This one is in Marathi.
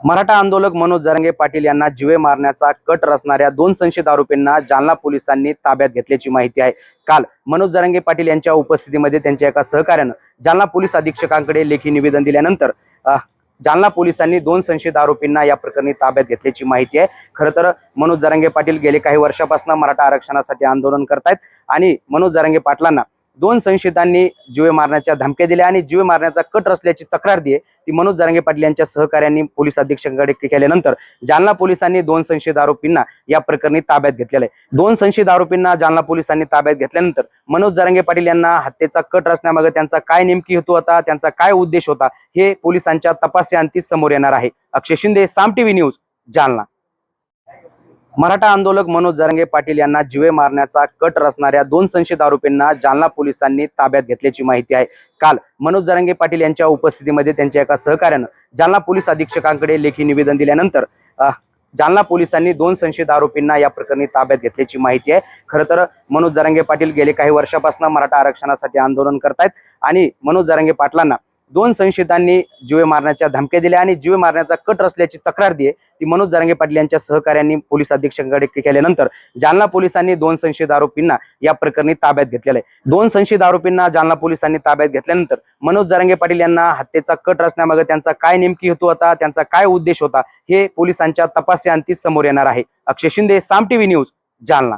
मराठा आंदोलक मनोज जरंगे पाटील यांना जिवे मारण्याचा कट रचणाऱ्या दोन संशयित आरोपींना जालना पोलिसांनी ताब्यात घेतल्याची माहिती आहे. काल मनोज जरंगे पाटील यांच्या उपस्थितीमध्ये त्यांच्या एका सहकार्यानं जालना पोलीस अधीक्षकांकडे लेखी निवेदन दिल्यानंतर जालना पोलिसांनी दोन संशयित आरोपींना या प्रकरणी ताब्यात घेतल्याची माहिती आहे. खरं तर मनोज जरंगे पाटील गेले काही वर्षापासून मराठा आरक्षणासाठी आंदोलन करतायत आणि मनोज जरंगे पाटलांना दोन संशयितांनी जीवे मारण्याच्या धमक्या दिल्या आणि जीवे मारण्याचा कट रचल्याची तक्रार दिली ती मनोज जरांगे पाटील यांच्या सहकार्यांनी पोलीस अधीक्षकांकडे केल्यानंतर जालना पोलिसांनी दोन संशयित आरोपींना या प्रकरणी ताब्यात घेतलेलं आहे. दोन संशयित आरोपींना जालना पोलिसांनी ताब्यात घेतल्यानंतर मनोज जरांगे पाटील यांना हत्येचा कट रचण्यामागे त्यांचा काय नेमकी हेतू होता त्यांचा काय उद्देश होता हे पोलिसांच्या तपासाअंतीच समोर येणार आहे. Akshay Shinde Saam TV news Jalna. Maratha आंदोलक मनोज जरंगे पाटील यांना जिवे मारण्याचा कट रचणाऱ्या दोन संशयित आरोपींना जालना पोलिसांनी ताब्यात घेतल्याची माहिती आहे. काल मनोज जरंगे पाटील यांच्या उपस्थितीमध्ये त्यांच्या एका सहकार्यानं जालना पोलीस अधीक्षकांकडे लेखी निवेदन दिल्यानंतर जालना पोलिसांनी दोन संशयित आरोपींना या प्रकरणी ताब्यात घेतल्याची माहिती आहे. खरं तर मनोज जरंगे पाटील गेले काही वर्षापासून मराठा आरक्षणासाठी आंदोलन करतायत आणि मनोज जरंगे पाटलांना दोन संशयितांनी जीवे मारण्याच्या धमक्या दिल्या आणि जीवे मारण्याचा कट रचल्याची तक्रार दिली ती मनोज जरांगे पाटील यांच्या सहकार्यांनी पोलीस अधीक्षकांकडे केल्यानंतर जालना पोलिसांनी दोन संशयित आरोपींना या प्रकरणी ताब्यात घेतलेलं आहे. दोन संशयित आरोपींना जालना पोलिसांनी ताब्यात घेतल्यानंतर मनोज जरांगे पाटील यांना हत्येचा कट रचण्यामागे त्यांचा काय नेमकी हेतू होता त्यांचा काय उद्देश होता हे पोलिसांच्या तपासाअंतीच समोर येणार आहे. Akshay Shinde Saam TV news Jalna.